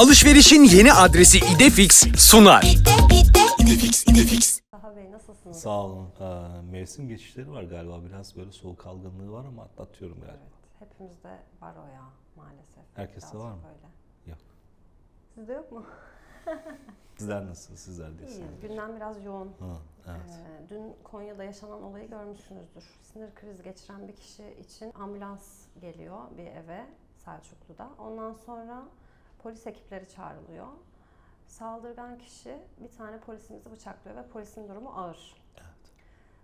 Alışverişin yeni adresi İdefix sunar. Taha Bey nasılsınız? Sağ olun. Ee, mevsim geçişleri var galiba. Biraz böyle soğuk algınlığı var ama atlatıyorum galiba. Evet, hepimizde var o ya maalesef. Herkeste var mı? Öyle. Yok. Sizde yok mu? Sizler nasılsınız? Sizler de İyiyiz. Gündem biraz yoğun. Ha, evet. Ee, dün Konya'da yaşanan olayı görmüşsünüzdür. Sinir krizi geçiren bir kişi için ambulans geliyor bir eve Selçuklu'da. Ondan sonra polis ekipleri çağrılıyor. Saldırgan kişi bir tane polisimizi bıçaklıyor ve polisin durumu ağır. evet.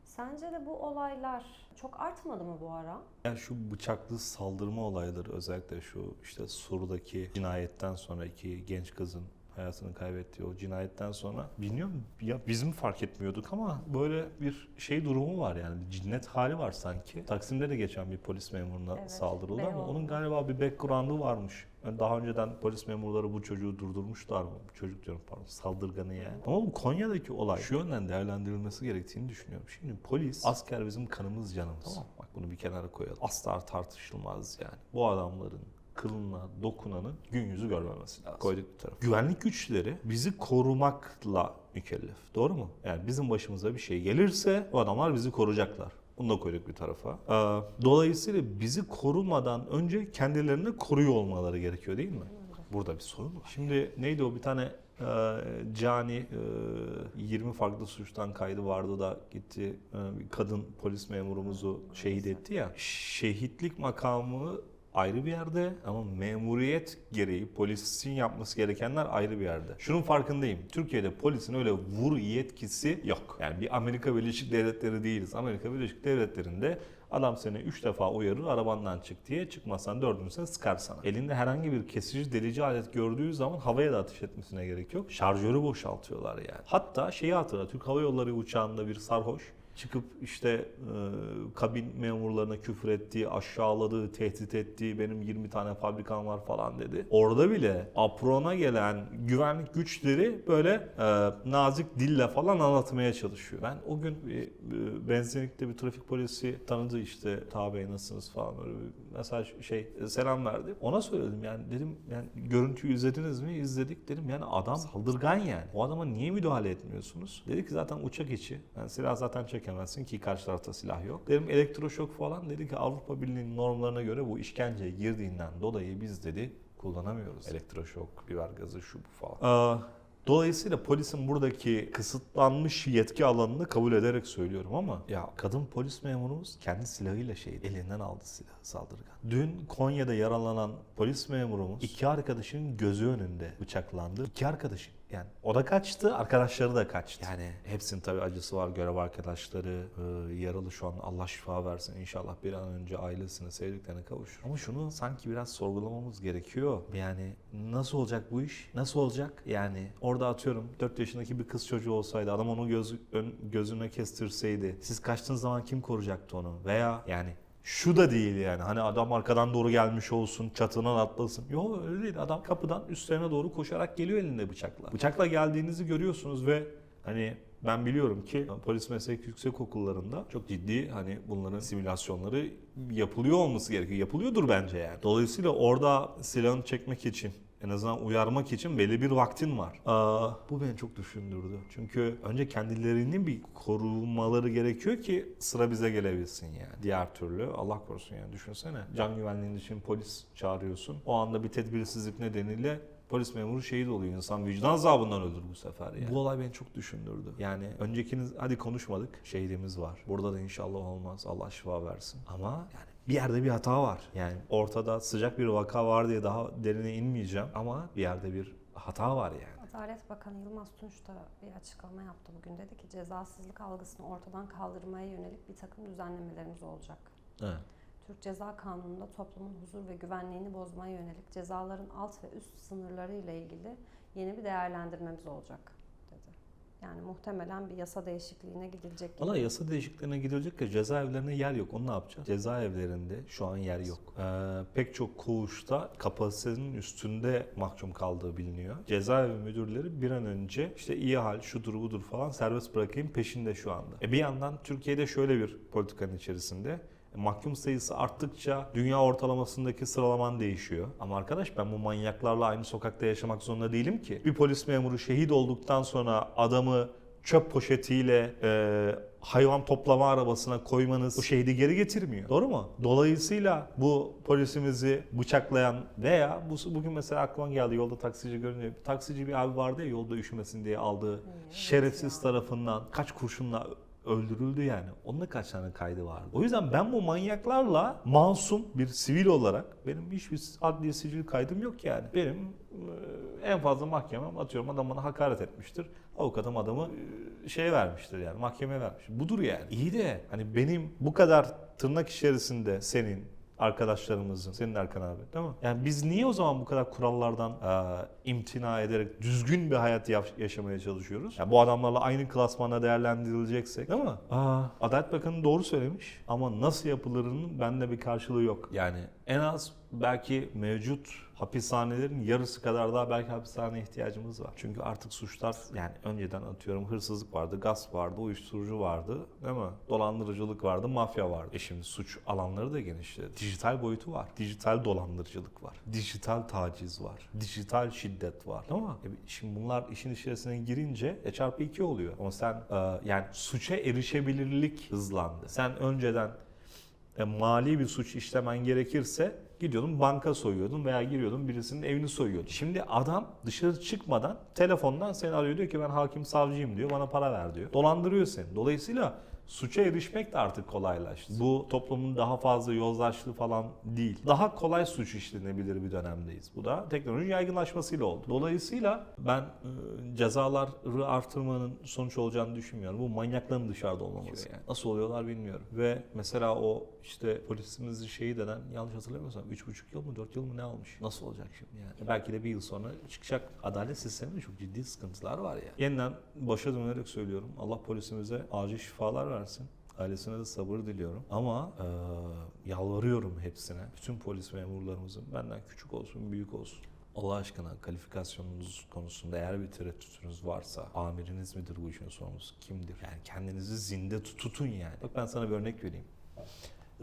Sence de bu olaylar çok artmadı mı bu ara? Yani şu bıçaklı saldırma olayları özellikle şu işte Sur'daki cinayetten sonra iki genç kızın hayatını kaybettiği o cinayetten sonra bilmiyorum ya biz mi fark etmiyorduk ama böyle bir şey durumu var yani bir cinnet hali var sanki. Taksim'de de geçen bir polis memuruna Evet, saldırıldı ama Beyoğlu'nda. onun galiba bir background'ı varmış. Yani daha önceden polis memurları bu çocuğu durdurmuşlar mı? Çocuk diyorum pardon saldırganı yani. Ama bu Konya'daki olay şu yönden değerlendirilmesi gerektiğini düşünüyorum. Şimdi polis, asker bizim kanımız canımız. Tamam bak bunu bir kenara koyalım. Asla tartışılmaz yani. Bu adamların kılına dokunanın gün yüzü görmemesi lazım. Koyduk bir tarafa. Güvenlik güçleri bizi korumakla mükellef. Doğru mu? Yani bizim başımıza bir şey gelirse o adamlar bizi koruyacaklar. Bunu da koyduk bir tarafa. Ee, dolayısıyla bizi korumadan önce kendilerini koruyor olmaları gerekiyor değil mi? Burada bir sorun var. Şimdi neydi o bir tane e, cani e, 20 farklı suçtan kaydı vardı da gitti e, kadın polis memurumuzu şehit etti ya. Şehitlik makamı ayrı bir yerde ama memuriyet gereği polisin yapması gerekenler ayrı bir yerde. Şunun farkındayım. Türkiye'de polisin öyle vur yetkisi yok. Yani bir Amerika Birleşik Devletleri değiliz. Amerika Birleşik Devletleri'nde adam seni 3 defa uyarır arabandan çık diye çıkmazsan dördüncüsüne sıkar sana. Elinde herhangi bir kesici delici alet gördüğü zaman havaya da ateş etmesine gerek yok. Şarjörü boşaltıyorlar yani. Hatta şeyi hatırla Türk Hava Yolları uçağında bir sarhoş çıkıp işte e, kabin memurlarına küfür ettiği, aşağıladığı, tehdit ettiği benim 20 tane fabrikam var falan dedi. Orada bile aprona gelen güvenlik güçleri böyle e, nazik dille falan anlatmaya çalışıyor. Ben o gün bir, e, benzinlikte bir trafik polisi tanıdı işte Bey nasılsınız falan öyle bir mesaj şey selam verdi. Ona söyledim yani dedim yani görüntüyü izlediniz mi? İzledik dedim yani adam saldırgan yani. O adama niye müdahale etmiyorsunuz? Dedi ki zaten uçak içi. Yani silah zaten çekemezsin ki karşı tarafta silah yok. Dedim elektroşok falan dedi ki Avrupa Birliği'nin normlarına göre bu işkenceye girdiğinden dolayı biz dedi kullanamıyoruz. Elektroşok, biber gazı şu bu falan. Aa, Dolayısıyla polisin buradaki kısıtlanmış yetki alanını kabul ederek söylüyorum ama ya kadın polis memurumuz kendi silahıyla şey elinden aldı silahı saldırgan. Dün Konya'da yaralanan polis memurumuz iki arkadaşın gözü önünde bıçaklandı. İki arkadaşın yani o da kaçtı, arkadaşları da kaçtı. Yani hepsinin tabii acısı var. Görev arkadaşları e, yaralı şu an. Allah şifa versin. İnşallah bir an önce ailesine, sevdiklerine kavuşur. Ama şunu sanki biraz sorgulamamız gerekiyor. Yani nasıl olacak bu iş? Nasıl olacak? Yani orada atıyorum 4 yaşındaki bir kız çocuğu olsaydı, adam onu göz, ön, gözüne kestirseydi, siz kaçtığınız zaman kim koruyacaktı onu? Veya yani şu da değil yani hani adam arkadan doğru gelmiş olsun çatından atlasın. Yok öyle değil adam kapıdan üstlerine doğru koşarak geliyor elinde bıçakla. Bıçakla geldiğinizi görüyorsunuz ve hani ben biliyorum ki polis meslek yüksek okullarında çok ciddi hani bunların simülasyonları yapılıyor olması gerekiyor. Yapılıyordur bence yani. Dolayısıyla orada silahını çekmek için en azından uyarmak için belli bir vaktin var. Aa, bu beni çok düşündürdü. Çünkü önce kendilerini bir korumaları gerekiyor ki sıra bize gelebilsin yani. Diğer türlü Allah korusun yani düşünsene. Can güvenliğin için polis çağırıyorsun. O anda bir tedbirsizlik nedeniyle polis memuru şehit oluyor. İnsan vicdan azabından ölür bu sefer yani. Bu olay beni çok düşündürdü. Yani öncekiniz hadi konuşmadık. Şehidimiz var. Burada da inşallah olmaz. Allah şifa versin. Ama yani bir yerde bir hata var. Yani ortada sıcak bir vaka var diye daha derine inmeyeceğim ama bir yerde bir hata var yani. Adalet Bakanı Yılmaz Tunç da bir açıklama yaptı bugün. Dedi ki cezasızlık algısını ortadan kaldırmaya yönelik bir takım düzenlemelerimiz olacak. Evet. Türk Ceza Kanunu'nda toplumun huzur ve güvenliğini bozmaya yönelik cezaların alt ve üst sınırları ile ilgili yeni bir değerlendirmemiz olacak. Yani muhtemelen bir yasa değişikliğine gidilecek. Valla yasa değişikliğine gidilecek ya cezaevlerine yer yok. Onu ne yapacağız? Cezaevlerinde şu an yer yok. Ee, pek çok koğuşta kapasitenin üstünde mahkum kaldığı biliniyor. Cezaevi müdürleri bir an önce işte iyi hal şudur budur falan serbest bırakayım peşinde şu anda. E bir yandan Türkiye'de şöyle bir politikanın içerisinde Mahkum sayısı arttıkça dünya ortalamasındaki sıralaman değişiyor. Ama arkadaş ben bu manyaklarla aynı sokakta yaşamak zorunda değilim ki. Bir polis memuru şehit olduktan sonra adamı çöp poşetiyle e, hayvan toplama arabasına koymanız o şehidi geri getirmiyor. Doğru mu? Dolayısıyla bu polisimizi bıçaklayan veya bu bugün mesela aklıma geldi yolda taksici görünüyor. Taksici bir abi vardı ya yolda üşümesin diye aldığı şerefsiz tarafından kaç kurşunla öldürüldü yani. Onun da kaç tane kaydı vardı. O yüzden ben bu manyaklarla masum bir sivil olarak benim hiçbir adli sicil kaydım yok yani. Benim e, en fazla mahkemem atıyorum adam bana hakaret etmiştir. Avukatım adamı e, şeye vermiştir yani mahkemeye vermiştir. Budur yani. İyi de hani benim bu kadar tırnak içerisinde senin arkadaşlarımızın, senin Erkan abi değil mi? Yani biz niye o zaman bu kadar kurallardan e, imtina ederek düzgün bir hayat yaş- yaşamaya çalışıyoruz? Yani bu adamlarla aynı klasmanda değerlendirileceksek değil mi? Aa, Adalet Bakanı doğru söylemiş ama nasıl yapılırının bende bir karşılığı yok. Yani en az belki mevcut hapishanelerin yarısı kadar daha belki hapishaneye ihtiyacımız var. Çünkü artık suçlar yani önceden atıyorum hırsızlık vardı, gasp vardı, uyuşturucu vardı değil mi? Dolandırıcılık vardı, mafya vardı. E şimdi suç alanları da genişledi. Dijital boyutu var. Dijital dolandırıcılık var. Dijital taciz var. Dijital şiddet var. Mi? E şimdi bunlar işin içerisine girince e çarpı iki oluyor. Ama sen e, yani suça erişebilirlik hızlandı. Sen önceden e, mali bir suç işlemen gerekirse gidiyordun banka soyuyordun veya giriyordun birisinin evini soyuyordun. Şimdi adam dışarı çıkmadan telefondan seni arıyor diyor ki ben hakim savcıyım diyor bana para ver diyor. Dolandırıyor seni. Dolayısıyla suça erişmek de artık kolaylaştı. Bu toplumun daha fazla yozlaştığı falan değil. Daha kolay suç işlenebilir bir dönemdeyiz. Bu da teknolojinin yaygınlaşmasıyla oldu. Dolayısıyla ben e, cezaları artırmanın sonuç olacağını düşünmüyorum. Bu manyakların dışarıda olmaması. Yani. Nasıl oluyorlar bilmiyorum. Ve mesela o işte polisimizi şehit eden yanlış hatırlamıyorsam 3,5 yıl mı 4 yıl mı ne almış? Nasıl olacak şimdi yani? Belki de bir yıl sonra çıkacak. Adalet sisteminde çok ciddi sıkıntılar var ya. Yeniden başa dönerek söylüyorum. Allah polisimize acil şifalar versin. Ailesine de sabır diliyorum. Ama eee, yalvarıyorum hepsine. Bütün polis memurlarımızın benden küçük olsun, büyük olsun. Allah aşkına kalifikasyonunuz konusunda eğer bir tereddütünüz varsa amiriniz midir bu işin sorumlusu kimdir? Yani kendinizi zinde tut- tutun yani. Bak ben sana bir örnek vereyim.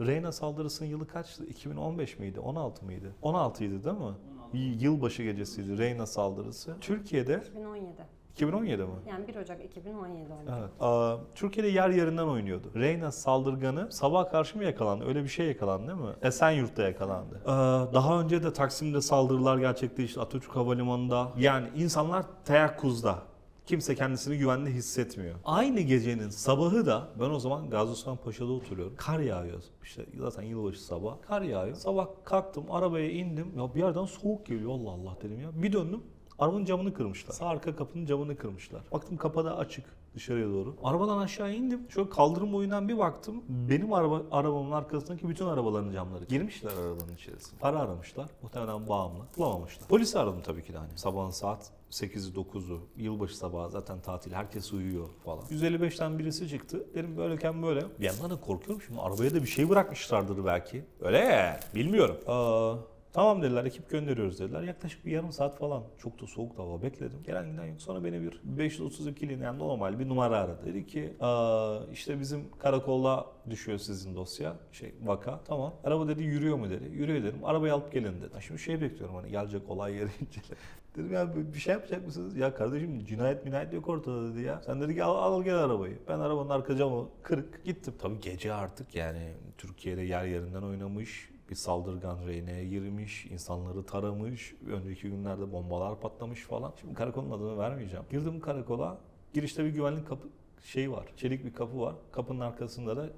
Reyna saldırısının yılı kaçtı? 2015 miydi? 16 mıydı? 16 idi değil mi? Y- Yılbaşı gecesiydi Reyna saldırısı. Türkiye'de 2017. 2017 mi? Yani 1 Ocak 2017 oldu. Evet. Aa, Türkiye'de yer yerinden oynuyordu. Reyna saldırganı sabah karşı mı yakalandı? Öyle bir şey yakalandı değil mi? Esenyurt'ta yakalandı. Aa, daha önce de Taksim'de saldırılar gerçekleşti. Atatürk Havalimanı'nda. Yani insanlar teyakkuzda. Kimse kendisini güvende hissetmiyor. Aynı gecenin sabahı da ben o zaman Gazi Osman Paşa'da oturuyorum. Kar yağıyor. İşte zaten yılbaşı sabah. Kar yağıyor. Sabah kalktım arabaya indim. Ya bir yerden soğuk geliyor Allah Allah dedim ya. Bir döndüm Arabanın camını kırmışlar. Sağ arka kapının camını kırmışlar. Baktım kapıda açık dışarıya doğru. Arabadan aşağı indim. Şöyle kaldırım boyundan bir baktım. Benim araba arabamın arkasındaki bütün arabaların camları. Girmişler arabanın içerisine. Para aramışlar. Muhtemelen bağımlı. Bulamamışlar. Polisi aradım tabii ki de hani. Sabahın saat 8'i 9'u. Yılbaşı sabahı zaten tatil. Herkes uyuyor falan. 155'ten birisi çıktı. Dedim böyleyken böyle. Bir yandan da korkuyorum şimdi. Arabaya da bir şey bırakmışlardır belki. Öyle ya. Bilmiyorum. Aa, Tamam dediler ekip gönderiyoruz dediler. Yaklaşık bir yarım saat falan. Çok da soğuk da hava bekledim. Gelen giden yok. Sonra beni bir 532'li yani normal bir numara aradı. Dedi ki "Aa, işte bizim karakolla düşüyor sizin dosya. Şey vaka. Tamam. Araba dedi yürüyor mu dedi. Yürüyor dedim. Arabayı alıp gelin dedi. Şimdi şey bekliyorum hani gelecek olay yeri incele. Dedim ya bir şey yapacak mısınız? Ya kardeşim cinayet minayet yok ortada dedi ya. Sen dedi ki al, al gel arabayı. Ben arabanın arka camı kırık gittim. Tabii gece artık yani Türkiye'de yer yerinden oynamış bir saldırgan rehineye girmiş, insanları taramış, önceki günlerde bombalar patlamış falan. Şimdi karakolun adını vermeyeceğim. Girdim karakola, girişte bir güvenlik kapı şey var, çelik bir kapı var. Kapının arkasında da e,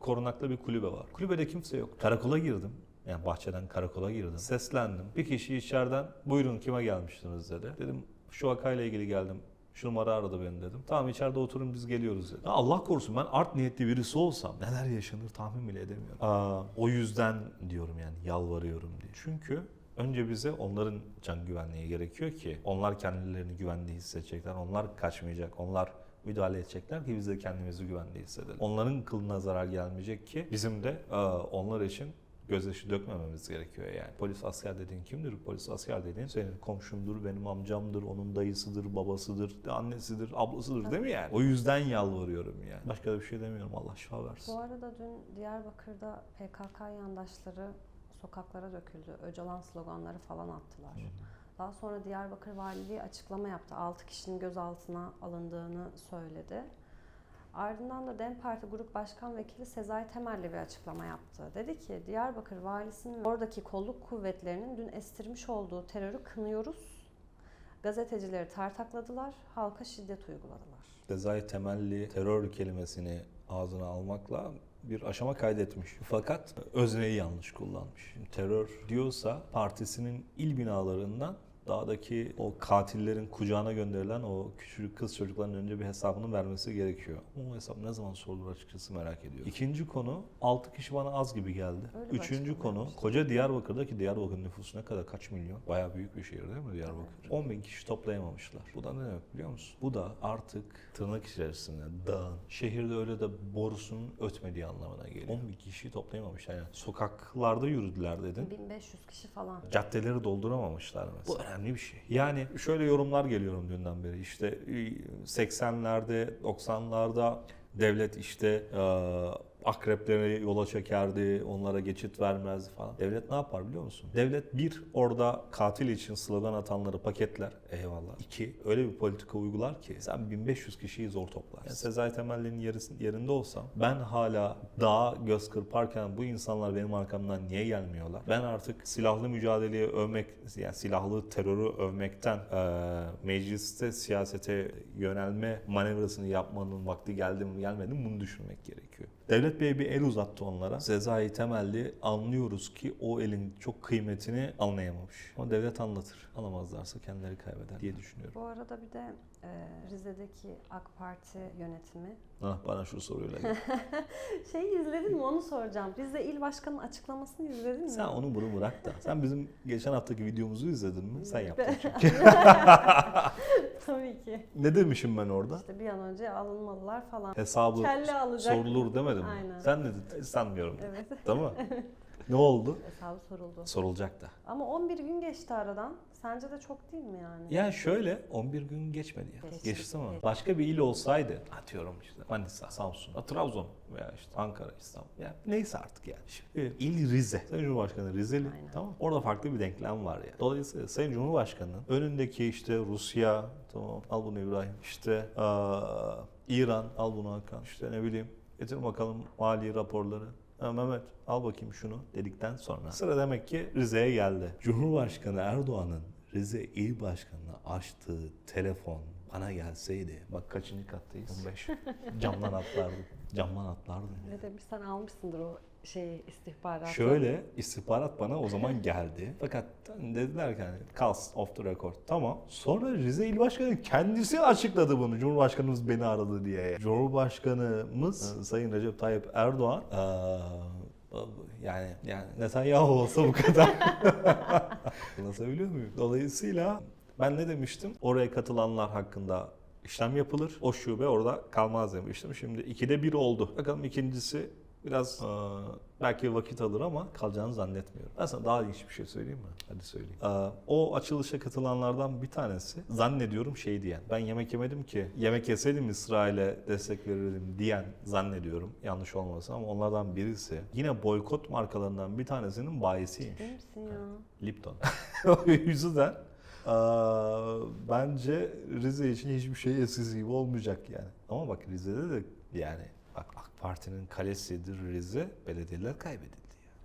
korunaklı bir kulübe var. Kulübede kimse yok. Karakola girdim. Yani bahçeden karakola girdim. Seslendim. Bir kişi içeriden buyurun kime gelmiştiniz dedi. Dedim şu vakayla ilgili geldim. Şu numara aradı beni dedim. Tamam içeride oturun biz geliyoruz dedi. Allah korusun ben art niyetli birisi olsam neler yaşanır tahmin bile edemiyorum. Aa, o yüzden diyorum yani yalvarıyorum diye. Çünkü önce bize onların can güvenliği gerekiyor ki onlar kendilerini güvende hissedecekler. Onlar kaçmayacak. Onlar müdahale edecekler ki biz de kendimizi güvende hissedelim. Onların kılına zarar gelmeyecek ki bizim de onlar için gözyaşı dökmememiz gerekiyor yani. Polis asker dediğin kimdir? Polis asker dediğin senin komşumdur, benim amcamdır, onun dayısıdır, babasıdır, annesidir, ablasıdır değil mi yani? O yüzden yalvarıyorum yani. Başka da bir şey demiyorum Allah şifa versin. Bu arada dün Diyarbakır'da PKK yandaşları sokaklara döküldü. Öcalan sloganları falan attılar. Daha sonra Diyarbakır Valiliği açıklama yaptı. 6 kişinin gözaltına alındığını söyledi. Ardından da DEM Parti Grup Başkan Vekili Sezai Temelli bir açıklama yaptı. Dedi ki Diyarbakır valisinin oradaki kolluk kuvvetlerinin dün estirmiş olduğu terörü kınıyoruz. Gazetecileri tartakladılar, halka şiddet uyguladılar. Sezai temelli terör kelimesini ağzına almakla bir aşama kaydetmiş. Fakat özneyi yanlış kullanmış. Terör diyorsa partisinin il binalarından dağdaki o katillerin kucağına gönderilen o küçücük kız çocukların önce bir hesabını vermesi gerekiyor. O hesap ne zaman sorulur açıkçası merak ediyorum. İkinci konu 6 kişi bana az gibi geldi. Öyle Üçüncü konu koca Diyarbakır'daki Diyarbakır nüfusu ne kadar kaç milyon? Bayağı büyük bir şehir değil mi Diyarbakır? 10 bin kişi toplayamamışlar. Bu da ne demek biliyor musun? Bu da artık tırnak içerisinde dağın, şehirde öyle de borusunun ötmediği anlamına geliyor. 10 bin kişi toplayamamışlar yani. Sokaklarda yürüdüler dedin. 1500 kişi falan. Caddeleri dolduramamışlar mesela. Bu önemli bir şey. Yani şöyle yorumlar geliyorum dünden beri. İşte e, 80'lerde, 90'larda devlet işte e, akrepleri yola çekerdi, onlara geçit vermezdi falan. Devlet ne yapar biliyor musun? Devlet bir, orada katil için slogan atanları paketler. Eyvallah. İki, öyle bir politika uygular ki sen 1500 kişiyi zor toplarsın. Yani Sezai Temelli'nin yeri- yerinde olsam ben hala dağa göz kırparken bu insanlar benim arkamdan niye gelmiyorlar? Ben artık silahlı mücadeleye övmek, yani silahlı terörü övmekten eee, mecliste siyasete yönelme manevrasını yapmanın vakti geldi mi gelmedi mi bunu düşünmek gerekiyor. Devlet Bey bir el uzattı onlara. Sezai Temelli anlıyoruz ki o elin çok kıymetini anlayamamış. Ama devlet anlatır. Anlamazlarsa kendileri kaybeder diye düşünüyorum. Bu arada bir de Rize'deki AK Parti yönetimi. Ah bana şu soruyla gel. Şey izledin mi onu soracağım. Rize İl Başkanı'nın açıklamasını izledin mi? Sen onu bunu bırak da. Sen bizim geçen haftaki videomuzu izledin mi? Sen yaptın çünkü. Tabii ki. ne demişim ben orada? İşte bir an önce alınmalılar falan. Hesabı Kelle alacak. sorulur demedim mi? Aynen. Sen ne dedin? Sanmıyorum. Evet. Tamam mı? Ne oldu? Hesabı soruldu. Sorulacak da. Ama 11 gün geçti aradan. Sence de çok değil mi yani? Ya şöyle 11 gün geçmedi ya. Geçti. Geçti ama Geçti. başka bir il olsaydı atıyorum işte Manisa, Samsun, Trabzon veya işte Ankara, İstanbul. Ya neyse artık yani. Şimdi il Rize. Sayın Cumhurbaşkanı Rizeli. Aynen. Tamam. Orada farklı bir denklem var ya. Dolayısıyla Sayın Cumhurbaşkanı'nın önündeki işte Rusya, tamam al bunu İbrahim. İşte aa, İran, al bunu Hakan. İşte ne bileyim getir bakalım mali raporları. Ha, Mehmet al bakayım şunu dedikten sonra sıra demek ki Rize'ye geldi. Cumhurbaşkanı Erdoğan'ın Rize İl Başkanı'na açtığı telefon bana gelseydi. Bak kaçıncı kattayız? 15. Camdan atlardım. Camdan atlardım. Ne demiş sen almışsındır o şeyi istihbaratı. Şöyle istihbarat bana o zaman geldi. Fakat dediler ki hani kalsın off the record. Tamam. Sonra Rize İl Başkanı kendisi açıkladı bunu. Cumhurbaşkanımız beni aradı diye. Cumhurbaşkanımız e, Sayın Recep Tayyip Erdoğan eee, yani yani Netanyahu olsa bu kadar. Anlatabiliyor muyum? Dolayısıyla ben ne demiştim? Oraya katılanlar hakkında işlem yapılır. O şube orada kalmaz demiştim. Şimdi ikide bir oldu. Bakalım ikincisi biraz eee, belki vakit alır ama kalacağını zannetmiyorum. Ben sana daha ilginç bir şey söyleyeyim mi? Hadi söyleyeyim. Eee, o açılışa katılanlardan bir tanesi zannediyorum şey diyen. Ben yemek yemedim ki yemek yeseydim İsrail'e destek verirdim diyen zannediyorum. Yanlış olmasın ama onlardan birisi yine boykot markalarından bir tanesinin bayisiymiş. Değil misin ya? Lipton. o yüzden eee, bence Rize için hiçbir şey eskisi gibi olmayacak yani. Ama bak Rize'de de yani bak AK Parti'nin kalesidir Rize, belediyeler kaybedildi.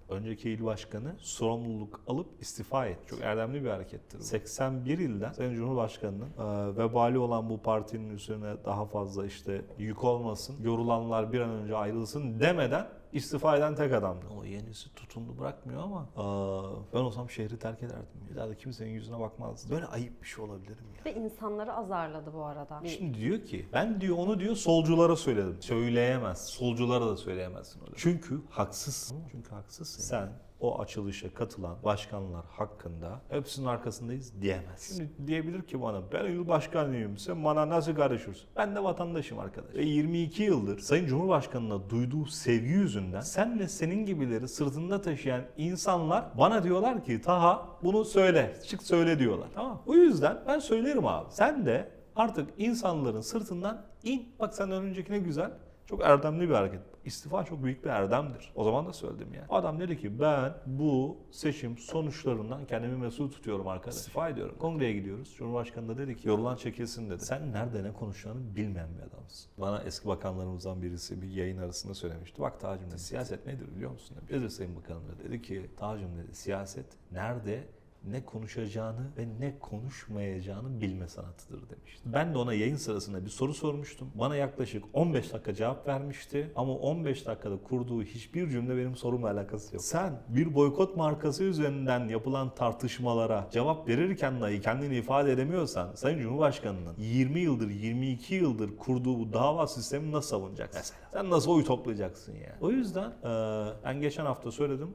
yani. Önceki il başkanı sorumluluk alıp istifa etti. Çok erdemli bir harekettir. bu. 81 ilden Sayın Cumhurbaşkanı'nın eee, vebali olan bu partinin üzerine daha fazla işte yük olmasın, yorulanlar bir an önce ayrılsın demeden istifa eden tek adamdı. O yenisi tutumlu bırakmıyor ama eee, ben olsam şehri terk ederdim. Bir daha da kimsenin yüzüne bakmazdım. Böyle ayıp bir şey olabilir mi ya? Ve insanları azarladı bu arada. Şimdi diyor ki ben diyor onu diyor solculara söyledim. Söyleyemez. Solculara da söyleyemezsin öyle. Çünkü haksızsın. Çünkü haksızsın. Sen o açılışa katılan başkanlar hakkında hepsinin arkasındayız diyemez. Şimdi diyebilir ki bana ben il başkanıyım sen bana nasıl karışırsın? Ben de vatandaşım arkadaş. Ve 22 yıldır Sayın Cumhurbaşkanı'na duyduğu sevgi yüzünden sen ve senin gibileri sırtında taşıyan insanlar bana diyorlar ki Taha bunu söyle çık söyle diyorlar. Tamam. O yüzden ben söylerim abi. Sen de artık insanların sırtından in. Bak senden önceki ne güzel. Çok erdemli bir hareket. İstifa çok büyük bir erdemdir. O zaman da söyledim yani. Adam dedi ki ben bu seçim sonuçlarından kendimi mesul tutuyorum arkadaş. İstifa ediyorum. Kongreye gidiyoruz. Cumhurbaşkanı da dedi ki yorulan çekilsin dedi. Sen nerede ne konuşacağını bilmeyen bir adamsın. Bana eski bakanlarımızdan birisi bir yayın arasında söylemişti. Bak Tacım dedi siyaset nedir biliyor musun? Dedi. Sayın Bakanım dedi. Dedi ki Tacım dedi siyaset nerede ne konuşacağını ve ne konuşmayacağını bilme sanatıdır demişti. Ben de ona yayın sırasında bir soru sormuştum. Bana yaklaşık 15 dakika cevap vermişti ama 15 dakikada kurduğu hiçbir cümle benim sorumla alakası yok. Sen bir boykot markası üzerinden yapılan tartışmalara cevap verirken dahi kendini ifade edemiyorsan Sayın Cumhurbaşkanı'nın 20 yıldır 22 yıldır kurduğu bu dava sistemini nasıl savunacaksın? Mesela. Sen nasıl oy toplayacaksın yani? O yüzden eee, ben geçen hafta söyledim.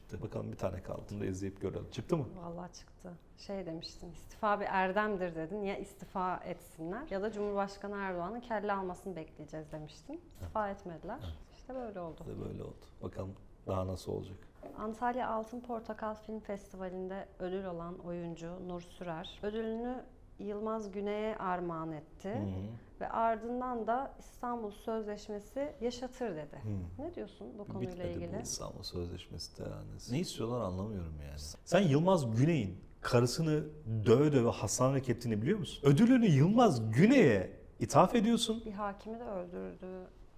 Çıktı. Bakalım bir tane kaldı. Bunu da izleyip görelim. Çıktı mı? Vallahi çıktı. Şey demiştin, istifa bir erdemdir dedin. Ya istifa etsinler ya da Cumhurbaşkanı Erdoğan'ın kelle almasını bekleyeceğiz demiştin. İstifa etmediler. İşte böyle oldu. İşte böyle oldu. Bakalım daha nasıl olacak. Antalya Altın Portakal Film Festivali'nde ödül olan oyuncu Nur Sürer ödülünü Yılmaz Güney'e armağan etti. Hı hı. Ve ardından da İstanbul Sözleşmesi yaşatır dedi. Hı. Ne diyorsun bu konuyla Bitmedi ilgili? bu İstanbul Sözleşmesi teranesi. Ne istiyorlar anlamıyorum yani. Sen Yılmaz Güney'in karısını döve döve hastanelik ettiğini biliyor musun? Ödülünü Yılmaz Güney'e ithaf ediyorsun. Bir hakimi de öldürdü.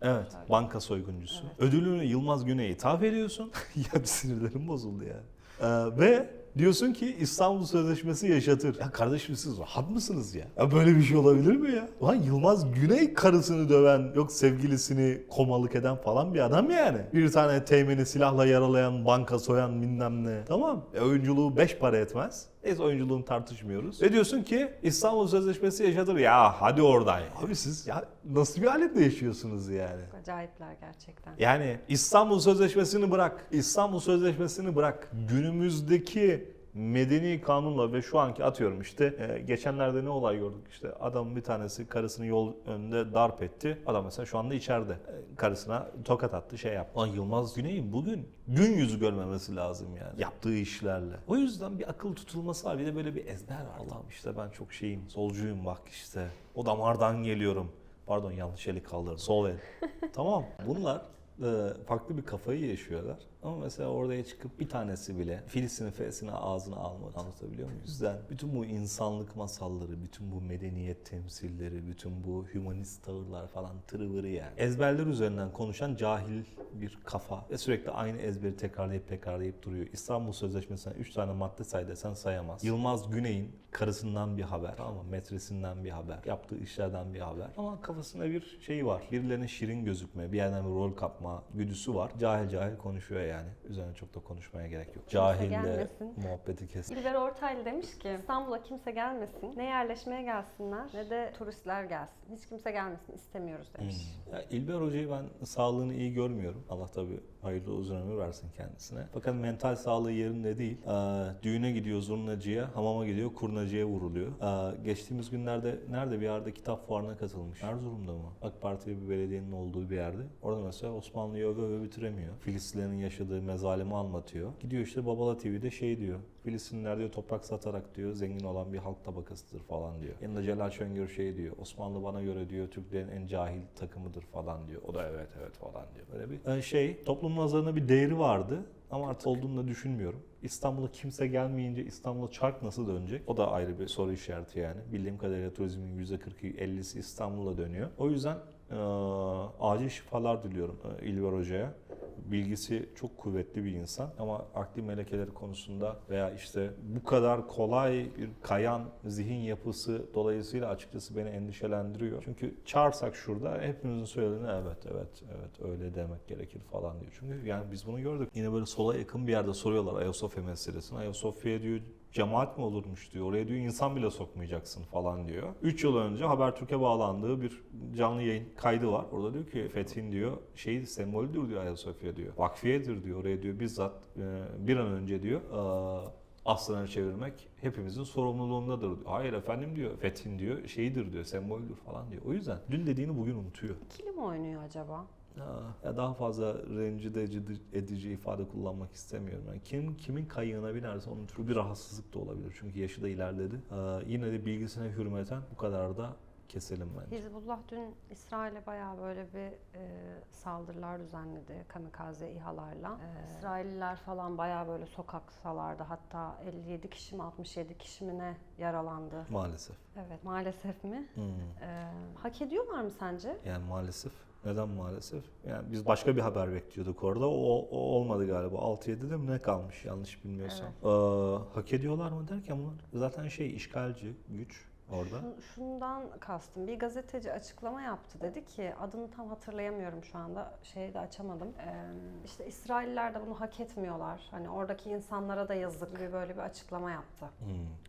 Evet, Söyle. banka soyguncusu. Evet. Ödülünü Yılmaz Güney'e ithaf ediyorsun. ya bir sinirlerim bozuldu ya. Ee, ve diyorsun ki İstanbul Sözleşmesi yaşatır. Ya kardeşim siz rahat mısınız ya? Ya böyle bir şey olabilir mi ya? Ulan Yılmaz Güney karısını döven, yok sevgilisini komalık eden falan bir adam yani. Bir tane teğmeni silahla yaralayan, banka soyan bilmem ne. Tamam. E, oyunculuğu beş para etmez. Neyse oyunculuğunu tartışmıyoruz. Ve diyorsun ki İstanbul Sözleşmesi yaşatır. Ya hadi oradan. ya. Abi siz ya nasıl bir aletle yaşıyorsunuz yani? Acayipler gerçekten. Yani İstanbul Sözleşmesi'ni bırak. İstanbul Sözleşmesi'ni bırak. Günümüzdeki medeni kanunla ve şu anki atıyorum işte e, geçenlerde ne olay gördük işte adamın bir tanesi karısını yol önünde darp etti. Adam mesela şu anda içeride. E, karısına tokat attı şey yaptı. Lan Yılmaz Güney'in bugün gün yüzü görmemesi lazım yani yaptığı işlerle. O yüzden bir akıl tutulması var. Bir de böyle bir ezber var. Allah'ım işte ben çok şeyim solcuyum bak işte o damardan geliyorum. Pardon yanlış eli kaldırdım. Sol el. tamam. Bunlar e, farklı bir kafayı yaşıyorlar. Ama mesela oraya çıkıp bir tanesi bile Filistin'in fesini ağzına almadı. Anlatabiliyor muyum? Yüzden bütün bu insanlık masalları, bütün bu medeniyet temsilleri, bütün bu hümanist tavırlar falan tırıvırı yani. Ezberler üzerinden konuşan cahil bir kafa ve sürekli aynı ezberi tekrarlayıp tekrarlayıp duruyor. İstanbul Sözleşmesi'ne 3 tane madde say desen sayamaz. Yılmaz Güney'in karısından bir haber, tamam mı? Metresinden bir haber, yaptığı işlerden bir haber. Ama kafasında bir şeyi var. Birilerine şirin gözükme, bir yerden bir rol kapma güdüsü var. Cahil cahil konuşuyor yani. Üzerine çok da konuşmaya gerek yok. Cahille gelmesin. muhabbeti kes. İlber Ortaylı demiş ki İstanbul'a kimse gelmesin. Ne yerleşmeye gelsinler ne de turistler gelsin. Hiç kimse gelmesin istemiyoruz demiş. Hmm. Ya İlber Hoca'yı ben sağlığını iyi görmüyorum. Allah tabii hayırlı uzun ömür versin kendisine. Fakat mental sağlığı yerinde değil. Ee, düğüne gidiyor zurnacıya, hamama gidiyor kurnacıya vuruluyor. Ee, geçtiğimiz günlerde nerede bir yerde kitap fuarına katılmış. Erzurum'da mı? AK Parti bir belediyenin olduğu bir yerde. Orada mesela Osmanlı'yı öve öve bitiremiyor. Filistinlerin yaşadığı mezalimi anlatıyor. Gidiyor işte Babala TV'de şey diyor. Filistinliler diyor toprak satarak diyor zengin olan bir halk tabakasıdır falan diyor. Yanında Celal Şengör şey diyor. Osmanlı bana göre diyor Türklerin en cahil takımıdır falan diyor. O da evet evet falan diyor. Böyle bir e, şey toplum nazarında bir değeri vardı. Ama artık olduğunu da düşünmüyorum. İstanbul'a kimse gelmeyince İstanbul'a çark nasıl dönecek? O da ayrı bir soru işareti yani. Bildiğim kadarıyla turizmin %40'ı 50'si İstanbul'a dönüyor. O yüzden e, acil şifalar diliyorum e, İlber Hoca'ya. Bilgisi çok kuvvetli bir insan ama akli melekeleri konusunda veya işte bu kadar kolay bir kayan zihin yapısı dolayısıyla açıkçası beni endişelendiriyor. Çünkü çağırsak şurada hepimizin söylediğini evet evet evet öyle demek gerekir falan diyor. Çünkü yani biz bunu gördük. Yine böyle sola yakın bir yerde soruyorlar Ayasofya meselesini. Ayasofya diyor cemaat mi olurmuş diyor. Oraya diyor insan bile sokmayacaksın falan diyor. 3 yıl önce Habertürk'e bağlandığı bir canlı yayın kaydı var. Orada diyor ki Fethin diyor şey sembolüdür diyor Ayasofya diyor. Vakfiyedir diyor. Oraya diyor bizzat e, bir an önce diyor e, aslanı çevirmek hepimizin sorumluluğundadır diyor. Hayır efendim diyor. Fethin diyor şeyidir diyor. Semboldür falan diyor. O yüzden dün dediğini bugün unutuyor. İkili mi oynuyor acaba? Ya daha fazla rencide edici- ifade kullanmak istemiyorum. Yani kim kimin kayığına binerse onun türü bir rahatsızlık da olabilir. Çünkü yaşı da ilerledi. Aa, yine de bilgisine hürmeten bu kadar da keselim bence. Hizbullah dün İsrail'e bayağı böyle bir e, saldırılar düzenledi kamikaze İHA'larla. E, İsrailliler falan bayağı böyle sokaksalardı. Hatta 57 kişi mi 67 kişi mi ne yaralandı. Maalesef. Evet maalesef mi? Hmm. E, hak ediyorlar mı sence? Yani maalesef. Neden maalesef? Yani biz başka bir haber bekliyorduk orada. O, o olmadı galiba. 6-7'de mi ne kalmış yanlış bilmiyorsam. Aa, hak ediyorlar mı derken bunlar zaten şey işgalci güç orada. Şun- Şundan kastım. Bir gazeteci açıklama yaptı. Dedi ki adını tam hatırlayamıyorum şu anda. Şeyi de açamadım. Ee, işte İsrailler de bunu hak etmiyorlar. Hani oradaki insanlara da yazık gibi böyle bir açıklama yaptı. Hmm.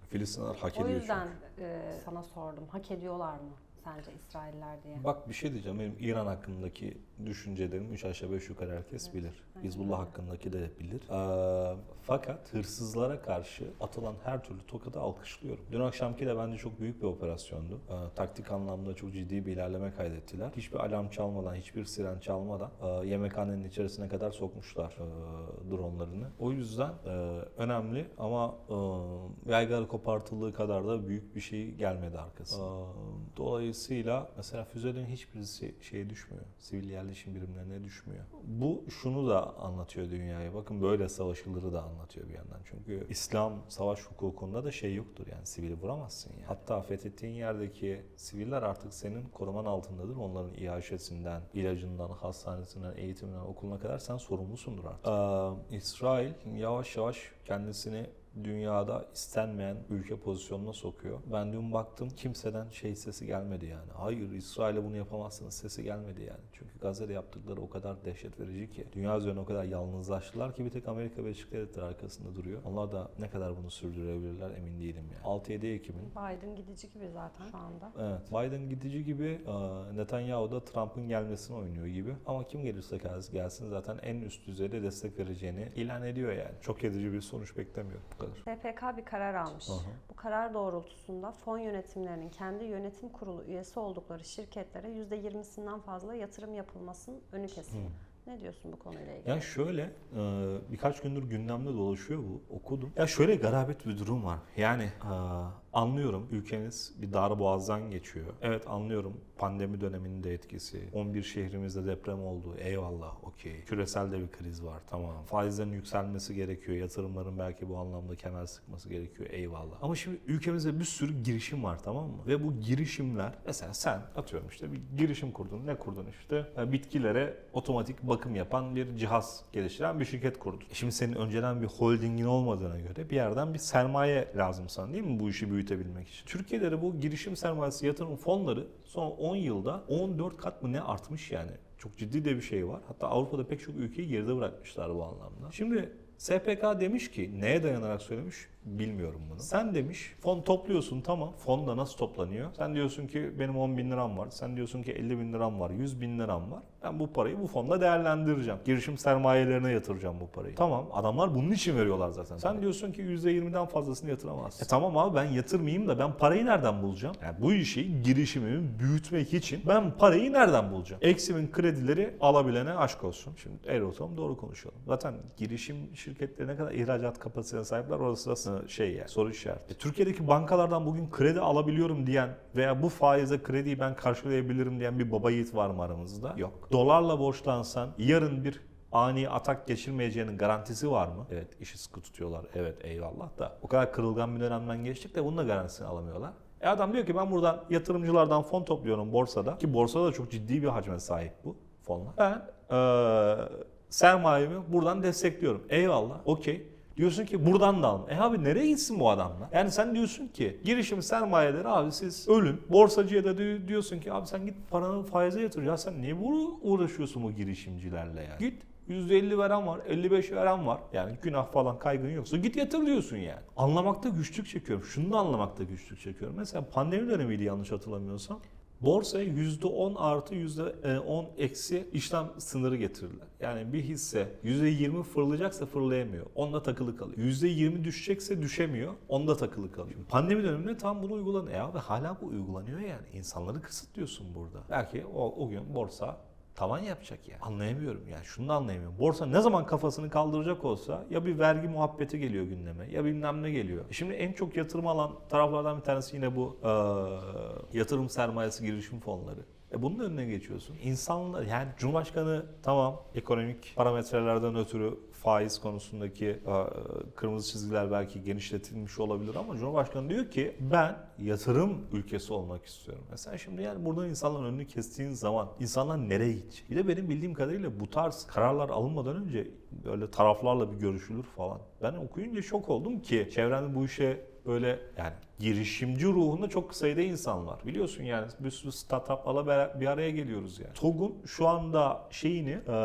Filistinler hak O ediyor yüzden çünkü. e, sana sordum. Hak ediyorlar mı sence İsrailler diye? Bak bir şey diyeceğim. Benim İran hakkındaki düşüncelerimi 3 aşağı 5 yukarı herkes Evet, bilir. Hizbullah hakkındaki de bilir. Ee, fakat hırsızlara karşı atılan her türlü tokadı alkışlıyorum. Dün akşamki de bence çok büyük bir operasyondu. Ee, taktik anlamda çok ciddi bir ilerleme kaydettiler. Hiçbir alarm çalmadan, hiçbir siren çalmadan e, yemekhanenin içerisine kadar sokmuşlar e, dronlarını. O yüzden e, önemli ama e, yaygara kopartıldığı kadar da büyük bir şey gelmedi arkasına. E, dolayısıyla mesela füzelerin hiçbirisi şeye düşmüyor. Sivil yerleşim birimlerine düşmüyor. Bu şunu da anlatıyor dünyaya. Bakın böyle savaşılırı da anlatıyor bir yandan. Çünkü İslam savaş hukukunda da şey yoktur yani sivili vuramazsın yani. Hatta fethettiğin yerdeki siviller artık senin koruman altındadır. Onların iaşesinden, ilacından, hastanesinden, eğitiminden, okuluna kadar sen sorumlusundur artık. Ee, İsrail yavaş yavaş kendisini dünyada istenmeyen ülke pozisyonuna sokuyor. Ben dün baktım kimseden şey sesi gelmedi yani. Hayır İsrail'e bunu yapamazsınız sesi gelmedi yani. Çünkü Gazze'de yaptıkları o kadar dehşet verici ki. Dünya üzerine o kadar yalnızlaştılar ki bir tek Amerika Birleşik Devletleri arkasında duruyor. Onlar da ne kadar bunu sürdürebilirler emin değilim yani. 6-7 Ekim'in Biden gidici gibi zaten şu anda. Evet. Biden gidici gibi e, Netanyahu da Trump'ın gelmesini oynuyor gibi. Ama kim gelirse gelsin, gelsin zaten en üst düzeyde destek vereceğini ilan ediyor yani. Çok edici bir sonuç beklemiyorum bu kadar. TPK bir karar almış. Hı. Bu karar doğrultusunda fon yönetimlerinin kendi yönetim kurulu üyesi oldukları şirketlere %20'sinden fazla yatırım yapılmasının önü kesiliyor. Ne diyorsun bu konuyla ilgili? Ya şöyle e, birkaç gündür gündemde dolaşıyor bu okudum. Ya şöyle garabet bir durum var. Yani e, anlıyorum ülkemiz bir darboğazdan geçiyor. Evet anlıyorum pandemi döneminin de etkisi. 11 şehrimizde deprem oldu. Eyvallah okey. Küresel de bir kriz var tamam. Faizlerin yükselmesi gerekiyor. Yatırımların belki bu anlamda kemer sıkması gerekiyor. Eyvallah. Ama şimdi ülkemizde bir sürü girişim var tamam mı? Ve bu girişimler mesela sen atıyorum işte bir girişim kurdun. Ne kurdun işte? Bitkilere otomatik bakım yapan bir cihaz geliştiren bir şirket kurdun. E Şimdi senin önceden bir holdingin olmadığına göre bir yerden bir sermaye lazım sana değil mi bu işi büyütebilmek için? Türkiye'de de bu girişim sermayesi yatırım fonları son 10 yılda 14 kat mı ne artmış yani. Çok ciddi de bir şey var. Hatta Avrupa'da pek çok ülkeyi geride bırakmışlar bu anlamda. Şimdi SPK demiş ki neye dayanarak söylemiş bilmiyorum bunu. Sen demiş fon topluyorsun tamam. Fon da nasıl toplanıyor? Sen diyorsun ki benim 10 bin liram var. Sen diyorsun ki 50 bin liram var. 100 bin liram var. Ben bu parayı bu fonda değerlendireceğim. Girişim sermayelerine yatıracağım bu parayı. Tamam adamlar bunun için veriyorlar zaten. Sen diyorsun ki %20'den fazlasını yatıramazsın. E tamam abi ben yatırmayayım da ben parayı nereden bulacağım? Yani bu işi girişimimi büyütmek için ben parayı nereden bulacağım? Eksimin kredileri alabilene aşk olsun. Şimdi oturalım doğru konuşalım. Zaten girişim şirketleri ne kadar ihracat kapasitesine sahipler orası da şey yani soru işareti. E, Türkiye'deki bankalardan bugün kredi alabiliyorum diyen veya bu faize krediyi ben karşılayabilirim diyen bir baba yiğit var mı aramızda? Yok. Dolarla borçlansan yarın bir ani atak geçirmeyeceğinin garantisi var mı? Evet işi sıkı tutuyorlar. Evet eyvallah da. O kadar kırılgan bir dönemden geçtik de bunun da garantisini alamıyorlar. E adam diyor ki ben buradan yatırımcılardan fon topluyorum borsada. Ki borsada da çok ciddi bir hacme sahip bu fonlar. Ben eee sermayemi buradan destekliyorum. Eyvallah okey. Diyorsun ki buradan da alın. E abi nereye gitsin bu adamlar? Yani sen diyorsun ki girişim sermayeleri abi siz ölün. Borsacıya da di- diyorsun ki abi sen git paranı faize yatır. Ya sen niye uğraşıyorsun bu girişimcilerle yani? Git %50 veren var, 55 veren var. Yani günah falan kaygın yoksa git yatır diyorsun yani. Anlamakta güçlük çekiyorum. Şunu da anlamakta güçlük çekiyorum. Mesela pandemi dönemiydi yanlış hatırlamıyorsam. Borsaya %10 artı %10 eksi işlem sınırı getirdiler. Yani bir hisse %20 fırlayacaksa fırlayamıyor. Onda takılı kalıyor. %20 düşecekse düşemiyor. Onda takılı kalıyor. Şimdi pandemi döneminde tam bunu uygulanıyor. Ve hala bu uygulanıyor yani. İnsanları kısıtlıyorsun burada. Belki o, o gün borsa tavan yapacak yani. Anlayamıyorum yani şunu da anlayamıyorum. Borsa ne zaman kafasını kaldıracak olsa ya bir vergi muhabbeti geliyor gündeme ya bilmem ne geliyor. E Şimdi en çok yatırım alan taraflardan bir tanesi yine bu eee, yatırım sermayesi girişim fonları. E bunun önüne geçiyorsun. İnsanlar yani Cumhurbaşkanı tamam ekonomik parametrelerden ötürü faiz konusundaki e, kırmızı çizgiler belki genişletilmiş olabilir ama Cumhurbaşkanı diyor ki ben yatırım ülkesi olmak istiyorum. Mesela şimdi yani burada insanların önünü kestiğin zaman insanlar nereye gidecek? Bir de benim bildiğim kadarıyla bu tarz kararlar alınmadan önce böyle taraflarla bir görüşülür falan. Ben okuyunca şok oldum ki çevremde bu işe böyle yani girişimci ruhunda çok sayıda insan var. Biliyorsun yani bir sürü startuplarla bera- bir araya geliyoruz yani. TOG'un şu anda şeyini e,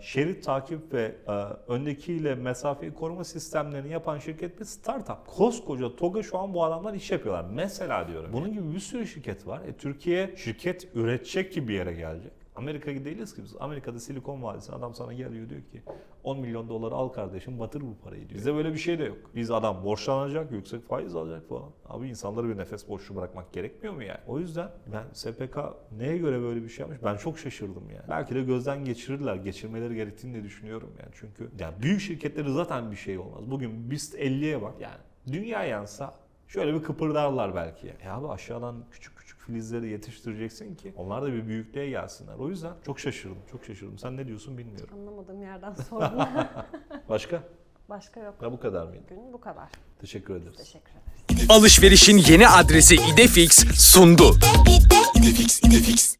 şerit takip ve e, öndekiyle mesafeyi koruma sistemlerini yapan şirket bir startup. Koskoca TOG'a şu an bu adamlar iş yapıyorlar. Mesela diyorum. Bunun gibi bir sürü şirket var. E, Türkiye şirket üretecek gibi bir yere gelecek. Amerika gibi değiliz ki biz. Amerika'da Silikon Vadisi adam sana geliyor diyor ki 10 milyon doları al kardeşim batır bu parayı diyor. Bizde böyle bir şey de yok. Biz adam borçlanacak, yüksek faiz alacak falan. Abi insanları bir nefes boşluğu bırakmak gerekmiyor mu yani? O yüzden ben SPK neye göre böyle bir şey yapmış? Ben çok şaşırdım yani. Belki de gözden geçirirler. Geçirmeleri gerektiğini de düşünüyorum yani. Çünkü yani büyük şirketleri zaten bir şey olmaz. Bugün BIST 50'ye bak yani. Dünya yansa Şöyle bir kıpırdarlar belki. E abi aşağıdan küçük filizleri yetiştireceksin ki onlar da bir büyüklüğe gelsinler. O yüzden çok şaşırdım, çok şaşırdım. Sen ne diyorsun bilmiyorum. Anlamadığım yerden sordum. Başka? Başka yok. Ya bu kadar mıydı? Bugün bu kadar. Teşekkür ederiz. Teşekkür ederiz. Alışverişin yeni adresi İdefix sundu. İdefix, İdefix.